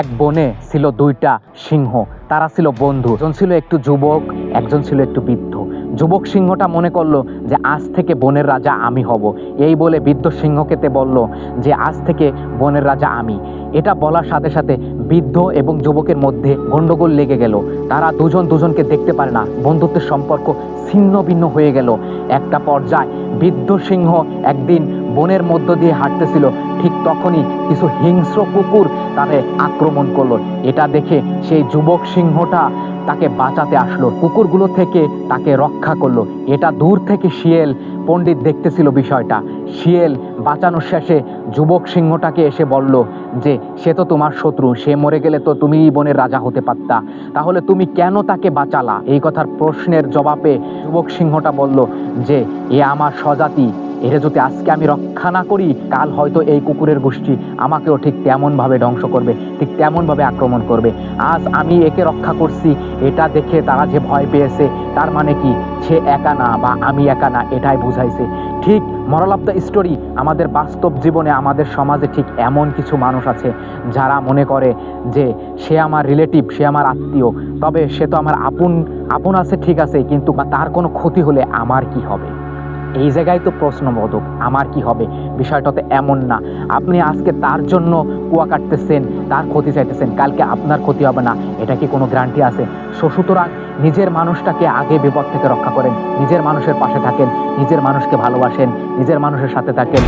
এক বনে ছিল দুইটা সিংহ। তারা ছিল বন্ধু। একজন ছিল একটু যুবক, একজন ছিল একটু বৃদ্ধ। যুবক সিংহটা মনে করল যে, আজ থেকে বনের রাজা আমি হব। এই বলে বৃদ্ধ সিংহকেতে বলল যে, আজ থেকে বনের রাজা আমি। এটা বলার সাথে সাথে বৃদ্ধ এবং যুবকের মধ্যে গন্ডগোল লেগে গেল। তারা দুজন দুজনকে দেখতে পারে না। বন্ধুত্বের সম্পর্ক ছিন্ন ভিন্ন হয়ে গেল। একটা পর্যায়ে বৃদ্ধ সিংহ একদিন বনের মধ্য দিয়ে হাঁটতেছিল, ঠিক তখনই কিছু হিংস্র কুকুর তাকে আক্রমণ করল। এটা দেখে সেই যুবক সিংহটা তাকে বাঁচাতে আসলো। কুকুরগুলো থেকে তাকে রক্ষা করল। এটা দূর থেকে শিয়েল পণ্ডিত দেখতেছিল বিষয়টা। শিয়েল বাঁচানোর শেষে যুবক সিংহটাকে এসে বলল যে, সে তো তোমার শত্রু, সে মরে গেলে তো তুমি বনের রাজা হতে পারতা। তাহলে তুমি কেন তাকে বাঁচালা? এই কথার প্রশ্নের জবাবে যুবক সিংহটা বলল যে, এ আমার স্বজাতি এরে যদি আজকে আমি রক্ষা না করি, কাল হয়তো এই কুকুরের গোষ্ঠী আমাকেও ঠিক তেমনভাবে ধ্বংস করবে, ঠিক তেমনভাবে আক্রমণ করবে। আজ আমি একে রক্ষা করছি, এটা দেখে তারা যে ভয় পেয়েছে, তার মানে কি? সে একা না বা আমি একা না, এটাই বুঝাইছে। ঠিক মরাল অফ দ্য স্টোরি আমাদের বাস্তব জীবনে, আমাদের সমাজে ঠিক এমন কিছু মানুষ আছে, যারা মনে করে যে সে আমার রিলেটিভ সে আমার আত্মীয়, তবে সে তো আমার আপন আপন আছে, ঠিক আছে, কিন্তু বা তার কোনো ক্ষতি হলে আমার কি হবে? এই জায়গায় তো প্রশ্নবোধক আমার কি হবে? বিষয়টা তো এমন না। আপনি আজকে তার জন্য কুয়া কাটতেছেন, তার ক্ষতি চাইতেছেন, কালকে আপনার ক্ষতি হবে না। এটা কি কোনো গ্যারান্টি আছে? সো সুতরাং নিজের মানুষটাকে আগে বিপদ থেকে রক্ষা করেন, নিজের মানুষের পাশে থাকেন, নিজের মানুষকে ভালোবাসেন, নিজের মানুষের সাথে থাকেন।